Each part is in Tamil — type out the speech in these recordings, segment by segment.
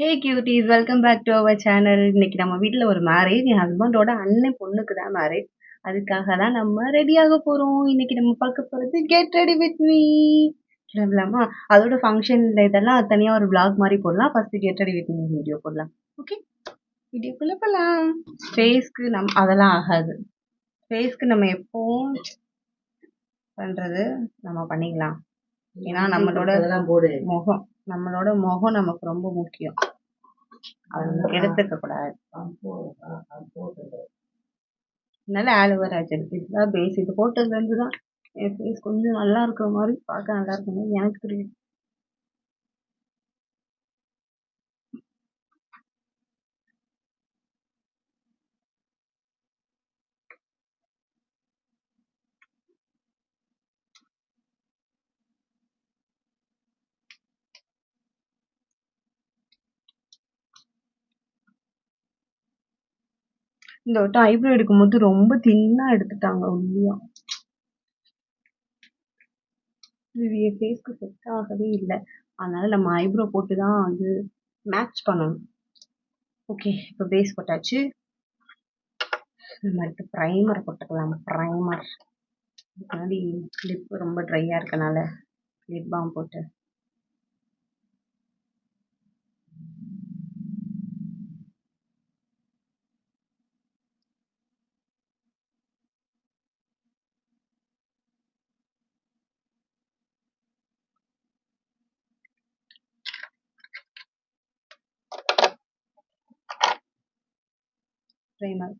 Hey cuties welcome back to our channel இன்னைக்கு நம்ம வீட்டில் ஒரு மேரேஜ் என் ஹஸ்பண்டோட அண்ணன் பொண்ணுக்கு தான் மேரேஜ் அதுக்காக தான் நம்ம ரெடியாக போகிறோம் இன்னைக்கு நம்ம பார்க்க போகிறது கெட் ரெடி வித் மீ கிளம்பலாமா? அதோட ஃபங்க்ஷனில் இதெல்லாம் தனியாக ஒரு vlog மாதிரி போடலாம். First get ready with me video போடலாம். ஓகே வீடியோக்குள்ளே போகலாம் ஃபேஸ்க்கு நம் அதெல்லாம் ஆகாது. ஃபேஸ்க்கு நம்ம எப்பவும் பண்ணுறது நம்ம பண்ணிக்கலாம். ஏன்னா நம்மளோட முகம். நம்மளோட முகம் நமக்கு ரொம்ப முக்கியம். அது எடுத்துக்க கூடாது. அதனால ஆலோவேரா ஜெல் இதுதான் பேஸ் இது இருந்து தான் என் ஃபேஸ் கொஞ்சம் நல்லா இருக்கிற மாதிரி பார்க்க நல்லா இருக்கணும் எனக்கு தெரியும். இந்த வட்டம் ஐப்ரோ எடுக்கும்போது ரொம்ப தின்னாக எடுத்துட்டாங்க உள்ளியா. இது என் ஃபேஸ்க்கு செட் ஆகவே இல்லை. அதனால நம்ம ஐப்ரோ போட்டு தான் வந்து மேட்ச் பண்ணணும். ஓகே இப்போ பேஸ் போட்டாச்சு. நம்ம அடுத்து ப்ரைமர் போட்டுக்கலாம்? ப்ரைமர் முன்னாடி லிப் ரொம்ப ட்ரையாக இருக்கனால லிப் பாம் போட்டு. ப்ரைமர்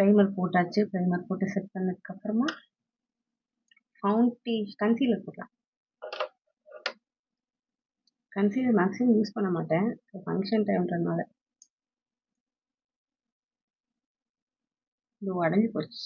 ப்ரைமர் போட்டாச்சு. ப்ரைமர் போட்டு செட் பண்ணதுக்கப்புறமா ஃபவுண்டி கன்சீலர் போடலாம். கன்சீலர் மேக்ஸிமம் யூஸ் பண்ண மாட்டேன். ஃபங்க்ஷன் டைம்ன்றதுனால இது உடஞ்சி போச்சு.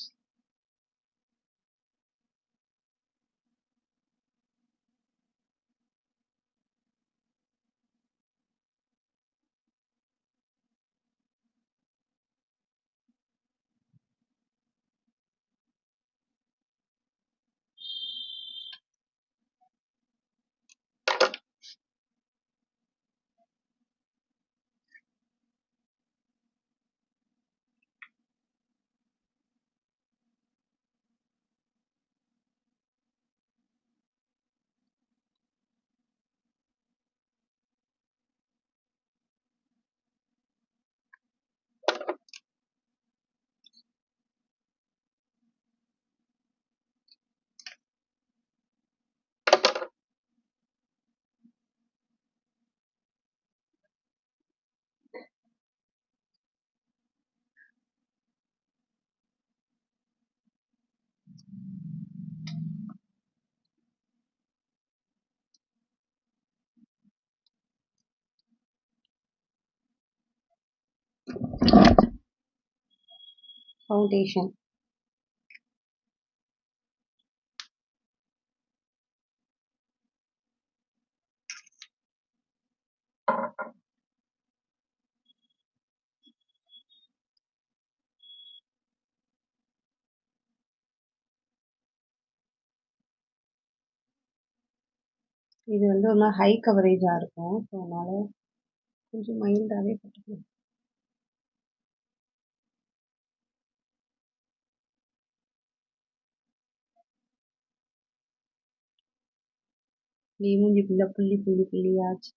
ஃபவுண்டேஷன் இது வந்து ஒரு மாதிரி ஹை கவரேஜாக இருக்கும். ஸோ அதனால கொஞ்சம் மைல்டாகவே போட்டுக்கலாம் அப்படியே மூஞ்சி ஃபுல்லாக புள்ளி புள்ளி புள்ளியாச்சு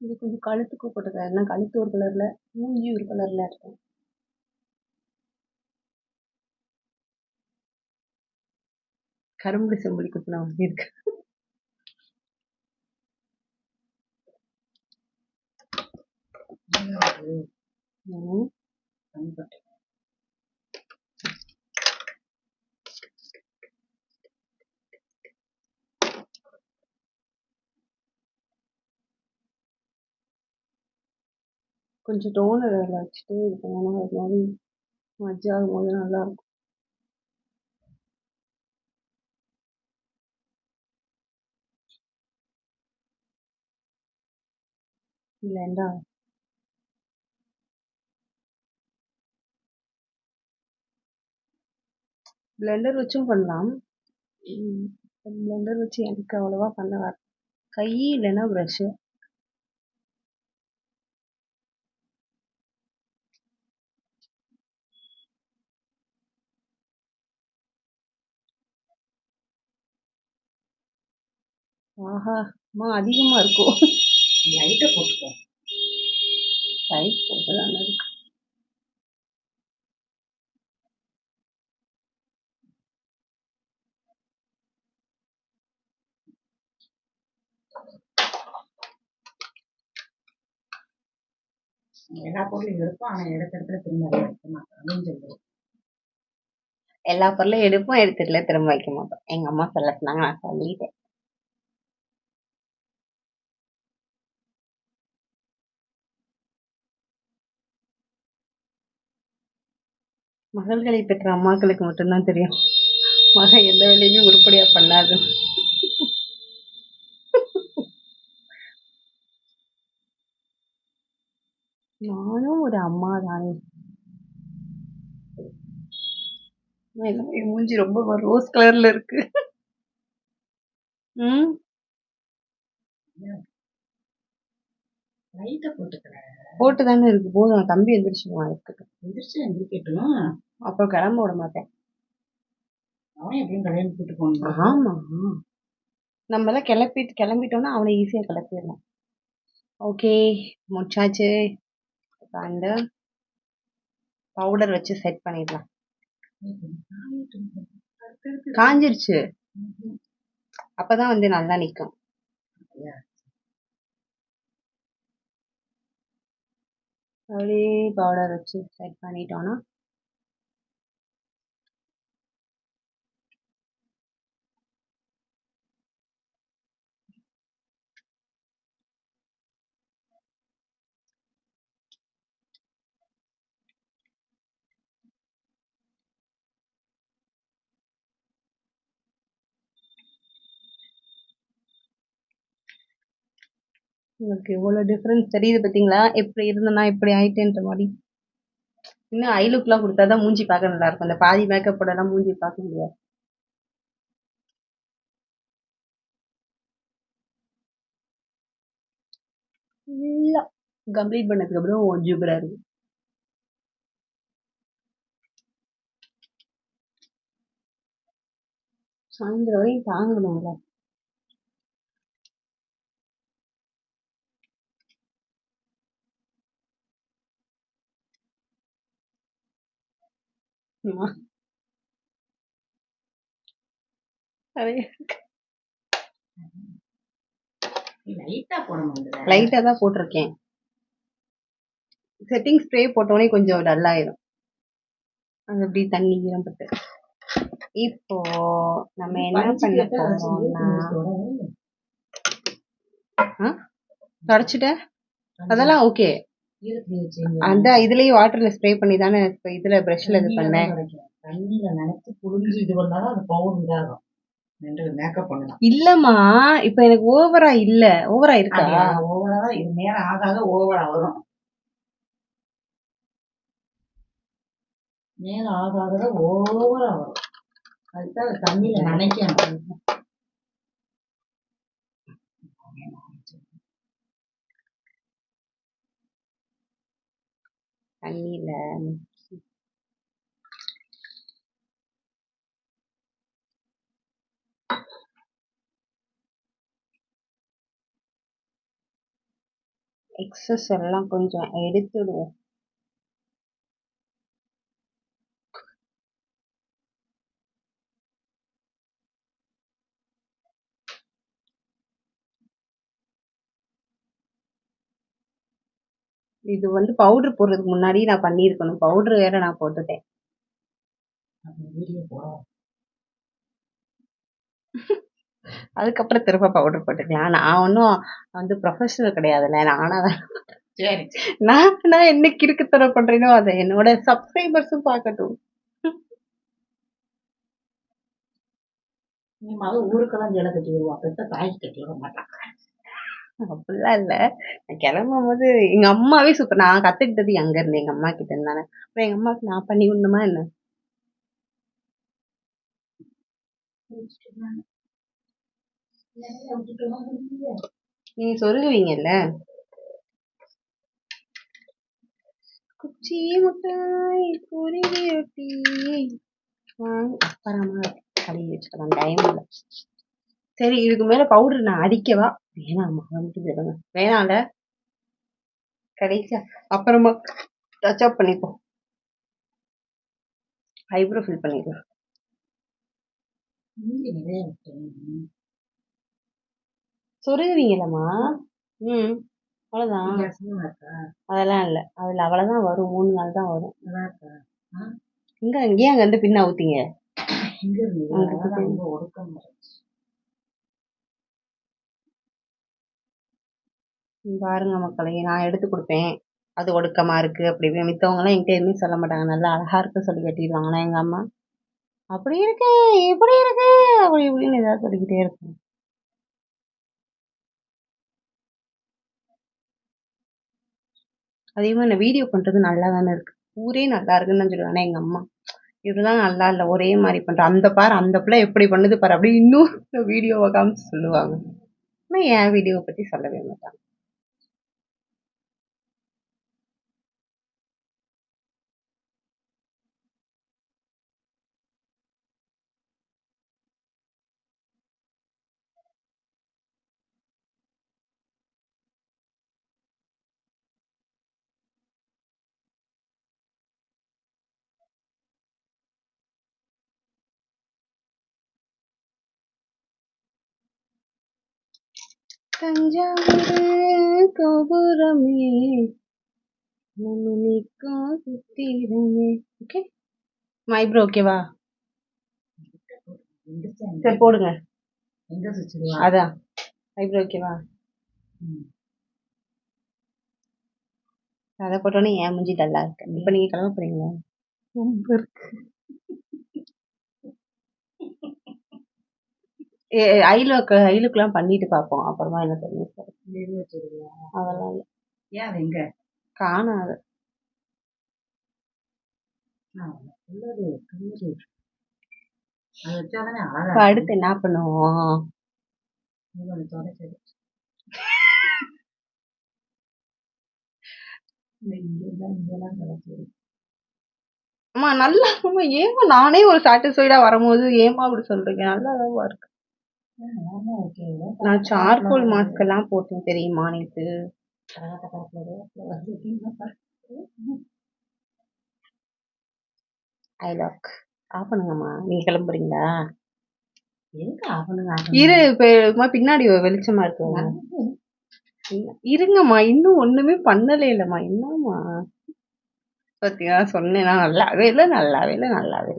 இது கொஞ்சம் கழுத்துக்கு போட்டுக்கிறேன் ஏன்னா கழுத்து ஒரு கலர்ல மூஞ்சி ஒரு கலர்ல இருக்கும். கரும்பு செம்படி குத்துனா இருக்கு. மாதிரி இருக்கு ம். கொஞ்சம் டோனர் அதில் வச்சுட்டு இது பண்ணணும் அது மாதிரி மஜ்ஜா ஆகும்போது நல்லா இருக்கும் பிளெண்டர் வச்சும் பண்ணலாம். பிளெண்டர் வச்சு எனக்கு அவ்வளோவா பண்ண வர கை இல்லைன்னா ப்ரஷ்ஷு ஆஹா அம்மா அதிகமாக இருக்கும் லைட்டை போட்டுக்கோ. லைட் போட்டு தானே இருக்கு. எல்லா பொருளும் எடுப்போம் ஆனா எடுத்த இடத்துல திரும்ப வைக்க மாட்டோம் அப்படின்னு சொல்லுவோம் எல்லா பொருளும் எடுப்போம் எடுத்துட்டுல திரும்ப வைக்க மாட்டோம். எங்க அம்மா சொல்ல சொன்னாங்க நான் சொல்லிட்டேன். மகள்களை பெற்ற அம்மாக்களுக்கு மட்டும்தான் தெரியும். மகன் எந்த வேலையுமே உருப்படியா பண்ணாது. நானும் ஒரு அம்மா தானே என் மூஞ்சி ரொம்ப ரோஸ் கலர்ல இருக்கு. ம்? லைட்டை போட்டுக்கிறேன். போட்டு தானே இருக்கு. போதும் தம்பி எந்திரிச்சுக்குவான் இருக்கட்டும் எந்திரிச்சு எந்திரிக்கட்டும். அப்புறம் கிளம்ப விட மாட்டேன். அவன் எப்படியும் கல்யாணம் கூட்டு போகணும் ஆமா நம்ம எல்லாம் கிளப்பிட்டு கிளம்பிட்டோம்னா அவனை ஈஸியா கிளப்பிடலாம். ஓகே முடிச்சாச்சு. அண்ட் பவுடர் வச்சு செட் பண்ணிடலாம். காஞ்சிருச்சு. அப்பதான் வந்து நல்லா நிக்கும். அப்படியே பவுடர் வச்சு செட் பண்ணிட்டோம்னா உங்களுக்கு இவ்வளோ டிஃப்ரென்ஸ் தெரியுது பார்த்தீங்களா எப்படி இருந்தேன்னா இப்படி ஆயிட்டேன்ற மாதிரி. இன்னும் ஐ லுக்லாம் கொடுத்தாதான் மூஞ்சி பார்க்க நல்லா இருக்கும். அந்த பாதி மேக்கப் போடலாம் மூஞ்சி பார்க்க முடியாது. ஃபுல்லாக கம்ப்ளீட் பண்ணதுக்கு அப்புறம் ஜூபரா இருக்கு. சாயந்தரம் வரையும் தாங்கணும்ல ஆமா. லைட்டா தான் போட்டிருக்கேன். செட்டிங் ஸ்ப்ரே போட்டோடனே கொஞ்சம் டல் ஆயிரும். அது அப்படி தண்ணி ஈரப்பட்டு இப்போ நம்ம என்ன பண்ண போறோம்னா தொடச்சிட்ட? அதெல்லாம் ஓகே அந்த இதுலயே வாட்டர்ல ஸ்ப்ரே பண்ணி தானே இப்ப இதுல பிரஷ்ல இது பண்ணேன். தண்ணியில நினைச்சு புழிஞ்சு இது பண்ணாதான் அந்த பவுன் இதாகும் இல்லம்மா இப்ப எனக்கு ஓவரா இல்ல. ஓவரா இருக்கா? ஓவரா இது நேரம் ஆக ஆக ஓவரா வரும். நேரம் ஆக ஆக ஓவரா வரும். அதுதான் அது தண்ணியில நினைக்கணும். தண்ணியில எக்ஸஸ் எல்லாம் கொஞ்சம் எடுத்துடுவோம். இது வந்து பவுடர் போடுறதுக்கு முன்னாடி நான் பண்ணியிருக்கணும். பவுடர் வேற நான் போட்டுட்டேன். அதுக்கப்புறம் திரும்ப பவுடர் போட்டுக்கலாம். நான் ஒன்றும் வந்து ப்ரொஃபஷனல் கிடையாதுல்ல. நானாக தான் சரி. நான் நான் என்ன கிறுக்குத்தனம் பண்றேனோ அதை என்னோட சப்ஸ்கிரைபர்ஸும் பார்க்கட்டும். நீ மக ஊருக்கெல்லாம் ஜெல கட்டி விடுவா பெத்த தாய்க்கு கட்டி விட மாட்டான் அப்படிலாம் இல்ல. நான் கிளம்பும் போது எங்க அம்மாவே சூப்பர் நான் கத்துக்கிட்டது அங்க இருந்து? எங்க அம்மா கிட்ட இருந்தானே அப்புறம் எங்க அம்மாவுக்கு நான் பண்ணி விடணுமா என்ன? நீங்க சொல்லுவீங்கல்ல? குச்சி முட்டாய் குருவி ரொட்டி. அப்புறமா கழுவி வச்சுக்கலாம். டைம் இல்லை. சரி இதுக்கு மேல பவுடர் நான் அடிக்கவா? வேணாமா வந்துட்டு விடுங்க. வேணாம்ல. கடைசியா அப்புறமா டச் அப் பண்ணிப்போம். ஐப்ரோ ஃபில் பண்ணிக்கலாம். சொருகுவீங்களம்மா? ம் அவ்வளோதான் அதெல்லாம் இல்லை. அதில் அவ்வளோதான் வரும். மூணு நாள் தான் வரும். இங்க அங்கேயே அங்கே வந்து பின்ன ஊத்திங்க எங்க இருந்து அங்க அதான் இருக்கு. ரொம்ப ஒடுக்கம் இருந்துச்சு. ம், பாருங்க மக்களே நான் எடுத்து கொடுப்பேன். அது ஒடுக்கமாக இருக்குது அப்படி இப்படி மித்தவங்கலாம் என்கிட்ட எதுவுமே சொல்ல மாட்டாங்க. நல்லா அழகாக இருக்கு சொல்லி கட்டிடுவாங்க எங்கள் அம்மா? அப்படி இருக்கு இப்படி இருக்கு அப்படி இப்படின்னு ஏதாவது சொல்லிக்கிட்டே இருக்கும் அதே மாதிரி நான் வீடியோ பண்ணுறது நல்லா தானே இருக்குது ஊரே நல்லா இருக்குன்னு தான் சொல்லுவாங்க. ஆனால் எங்கள் அம்மா இதுதான் நல்லா இல்லை ஒரே மாதிரி பண்ணுறேன் அந்த பாரு அந்த பிள்ளை எப்படி பண்ணுது பாரு அப்படி இன்னும் வீடியோவை காமிச்சு சொல்லுவாங்க. ஆனால் என் வீடியோவை பற்றி சொல்லவே மாட்டாங்க. தஞ்சாவூர் கோபுரமே. மம்மிக்கா சுத்திரமே ஓகே மைப்ரோ ஓகேவா சரி போடுங்க. அதான் ஐப்ரோ ஓகேவா அதை போட்டோன்னே ஏன் மூஞ்சி டல்லா இருக்கு. இப்போ நீங்கள் கிளம்ப போறீங்களா? ரொம்ப இருக்கு. ஐலுக்கு ஐலுக்குலாம் பண்ணிட்டு பார்ப்போம் அப்புறமா என்ன தெரியும் அதெல்லாம் இல்ல. ஏன் எங்க? காணாது. அடுத்து என்ன பண்ணுவோம்? அம்மா நல்லா ஏமா நானே ஒரு சாட்டிஸ்ஃபைடா வரும்போது ஏமா அப்படி சொல்றீங்க? நல்லா இருக்கு. நான் சார்கோல் மாஸ்க் எல்லாம் போட்டேன் தெரியுமா நேத்து? ஐ லாக் ஆஃப் பண்ணுங்கம்மா. நீங்க கிளம்புறீங்களா? இரு இப்ப பின்னாடி வெளிச்சமா இருக்கு இருங்கம்மா. இன்னும் ஒண்ணுமே பண்ணல இல்லம்மா. என்னம்மா? பத்தியா சொன்னேனா நல்லாவே இல்ல நல்லாவே இல்ல நல்லாவே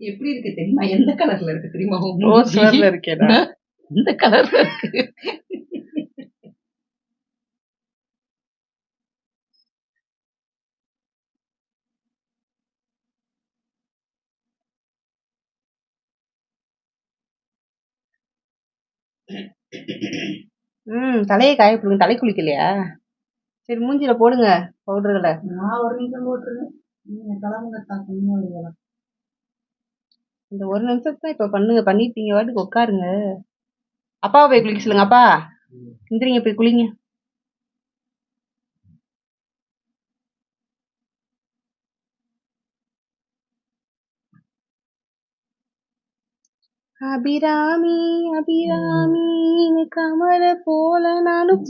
எப்படி இருக்கு தெரியுமா? எந்த கலர்ல இருக்கு தெரியுமா? ரோஸ்? கலர்ல இருக்கேடா. இந்த கலர்ல இருக்கு? ம் தலையை காய போடுங்க. தலை குளிக்கலையா? சரி மூஞ்சில போடுங்க பவுடர்களை. நான் ஒரு நிமிஷம் போட்டுருக்கேன் நீங்க கிளம்புங்க தான். இந்த ஒரு நிமிஷத்துல இப்ப பண்ணுங்க பண்ணிட்டீங்க வாட்டுக்கு உட்காருங்க அப்பாவை போய் குளிக்க சொல்லுங்க அப்பா. எந்திரிங்க போய் குளிங்க. அபிராமி அபிராமி கமல போல நானும்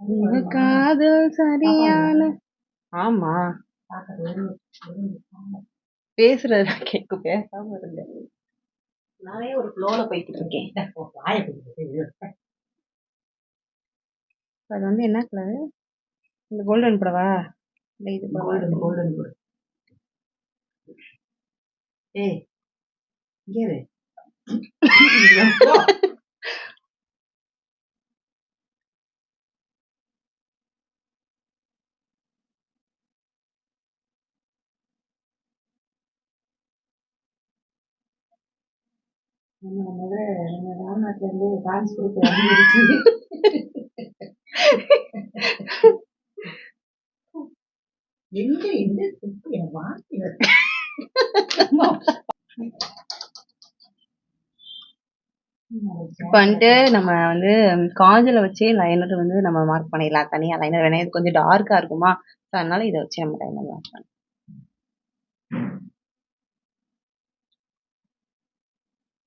இந்த காதல் சரியான ஆமா. பேசுறது கேக்கு பேசாம இருந்தேன். நானே ஒரு ஃப்ளோல போய்கிட்டு இருக்கேன். அது வந்து என்ன கலர் இந்த கோல்டன் புடவா? இல்ல இது கோல்டன் கோல்டன் கூட ஏய் இங்கே நம்ம முதல்ல நம்ம டான்ஸ் எங்க எந்த. இப்போ வந்துட்டு நம்ம வந்து காஜலை வச்சே லைனர் வந்து நம்ம மார்க் பண்ணிடலாம். தனியா லைனர் வேணா இது கொஞ்சம் டார்க்கா இருக்குமா? ஸோ அதனால இதை வச்சு நம்ம லைனர் மார்க் பண்ணலாம்.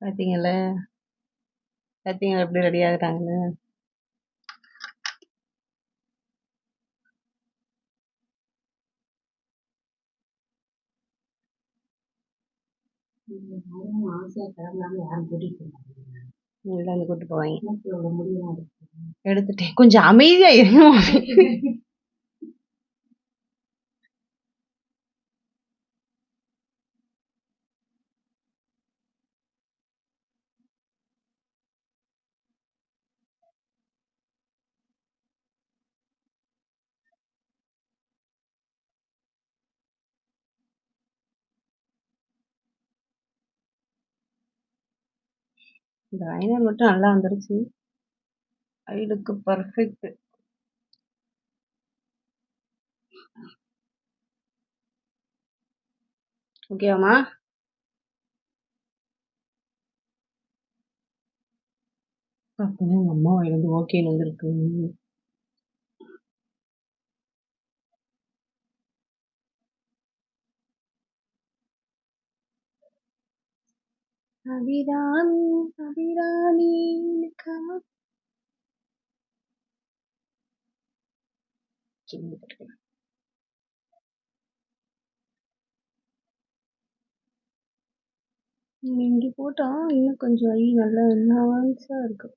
பார்த்தீங்கல்ல பார்த்தீங்களா எப்படி ரெடி ஆகுறாங்கன்னு? கூட்டு போவாங்க. எடுத்துட்டேன் கொஞ்சம் அமைதியா இருங்க. இந்த ஐனர் மட்டும் நல்லா வந்துருச்சு. ஐலுக்கு பர்ஃபெக்ட் ஓகேவாம்மா அப்பதான் எங்கள் அம்மா வாயிலிருந்து ஓகேன்னு வந்திருக்கு. அபிராமி அபிராமி இங்க போட்டா இன்னும் கொஞ்சம் ஐ நல்லா என்ஹான்ஸா இருக்கு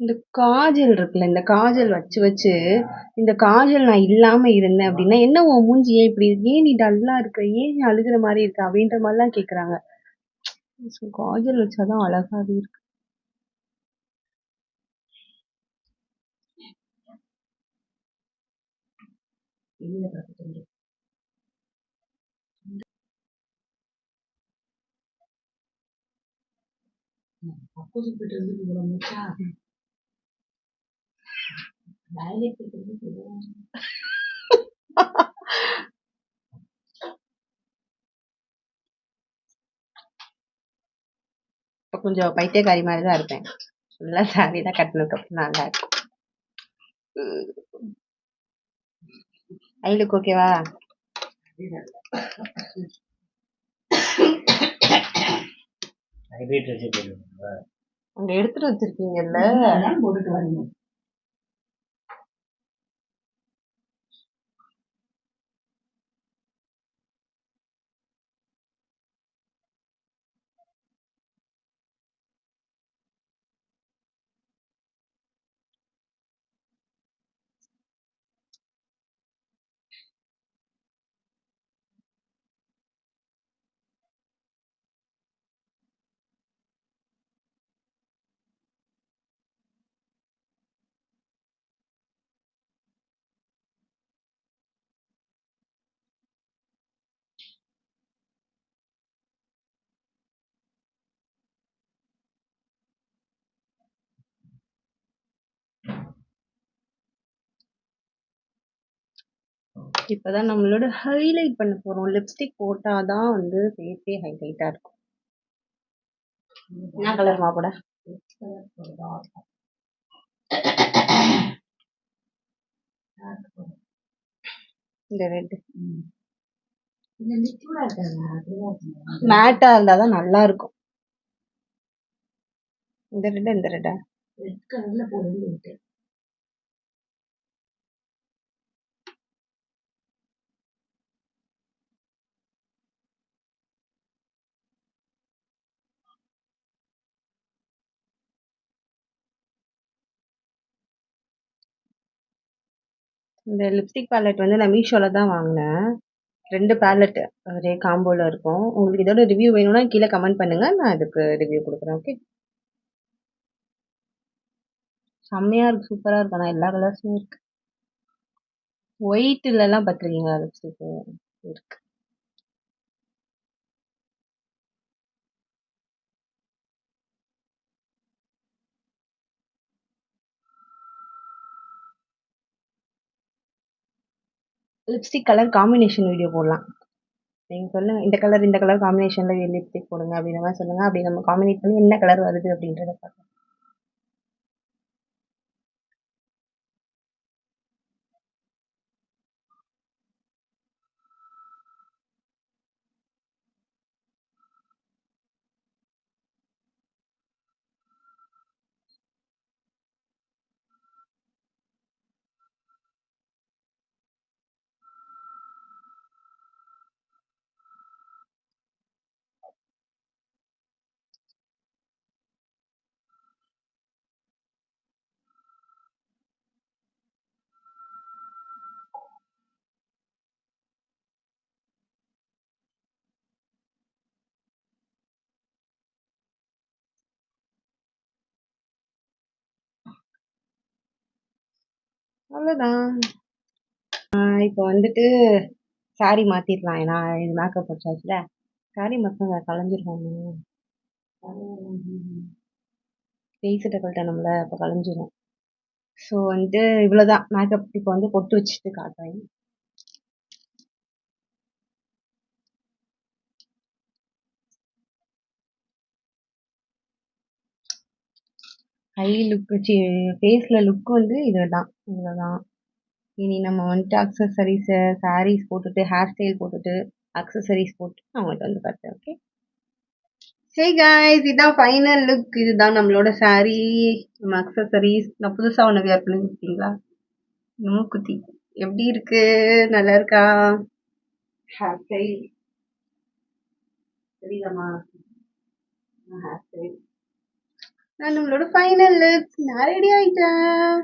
இந்த காஜல் இருக்குல்ல இந்த காஜல் வச்சு வச்சு இந்த காஜல் நான் இல்லாம இருந்தேன் அப்படின்னா என்ன உன் மூஞ்சி ஏன் இப்படி இருக்கு? ஏன் நீ டல்லா இருக்க? ஏன் நீ அழுகுற மாதிரி இருக்க? அப்படின்ற மாதிரிலாம் கேக்குறாங்க. காஜல் வச்சாதான் அழகாவே இருக்கு. வெளியில போயிட்டு வந்து இப்ப கொஞ்சம் பைத்தியக்காரி மாதிரி தான் இருப்பேன் ஃபுல்லா சாரி தான் கட்டினதுக்கு அப்புறம் நல்லா இருக்கும். ஐலுக்கு ஓகேவா அங்க எடுத்துட்டு வச்சிருக்கீங்கல்ல? போட்டுட்டு வரீங்க இப்பதான் நம்மளோட ஹைலைட் பண்ண போறோம். லிப்ஸ்டிக் போட்டால் தான் வந்து ஃபேஸே ஹைலைட்டாக இருக்கும். என்ன கலர் மாப்பிட இந்த ரெட்டு இந்த இருந்தா தான் நல்லா இருக்கும் இந்த ரெட் இந்த ரெட்டா ரெட் கலர்ல போடுறது இந்த லிப்ஸ்டிக் பேலட் வந்து நான் மீஷோவில் தான் வாங்கினேன். ரெண்டு பேலட் ஒரே காம்போல இருக்கும். உங்களுக்கு இதோட ரிவ்யூ வேணும்னா கீழே கமெண்ட் பண்ணுங்கள் நான் அதுக்கு ரிவ்யூ கொடுக்குறேன் ஓகே செம்மையாக இருக்குது சூப்பராக இருக்கு. ஆனால் எல்லா கலர்ஸும் இருக்கு. ஒயிட்லலாம் பார்த்துருக்கீங்களா லிப்ஸ்டிக்கு இருக்கு. லிப்ஸ்டிக் கலர் காம்பினேஷன் வீடியோ போடலாம். நீங்கள் சொல்லுங்கள் இந்த கலர் இந்த கலர் காம்பினேஷனில் லிப்ஸ்டிக் போடுங்க அப்படின்ற மாதிரி சொல்லுங்கள் அப்படி நம்ம காம்பினேட் பண்ணி என்ன கலர் வருது அப்படின்றத பார்க்கலாம். அவ்வளோதான் இப்போ வந்துட்டு சாரி மாற்றிடலாம் ஏன்னா இது மேக்கப் வச்சாச்சுல. சாரி மொத்தம் கலைஞ்சிருவோம் ஃபேஸிட்ட கழட்டணும்ல அப்போ கலைஞ்சிரும். ஸோ வந்துட்டு இவ்வளோதான் மேக்கப் இப்போ வந்து பொட்டு வச்சுட்டு காட்டுறேன். ஹை லுக் ஃபேஸில் லுக் வந்து இதுதான் இவ்வளோதான் இனி நம்ம வந்துட்டு அக்சசரிஸு சாரீஸ் போட்டுட்டு ஹேர் ஸ்டைல் போட்டுட்டு அக்சசரிஸ் போட்டு நான் உங்களுக்கு வந்து பார்த்தேன் ஓகே ஹே காய்ஸ் இதான் ஃபைனல் லுக் இதுதான் நம்மளோட சாரீ நம்ம அக்சசரிஸ் நான் புதுசாக ஒன்று வியர் பண்ணி கொடுத்தீங்களா மூக்குத்தி எப்படி இருக்கு? நல்லா இருக்கா? ஹேர் ஸ்டைல் தெரியுதாம்மா? ஹேர் ஸ்டைல் நான் நம்மளோட ஃபைனல் லுக் நான் ரெடி ஆயிட்டேன்.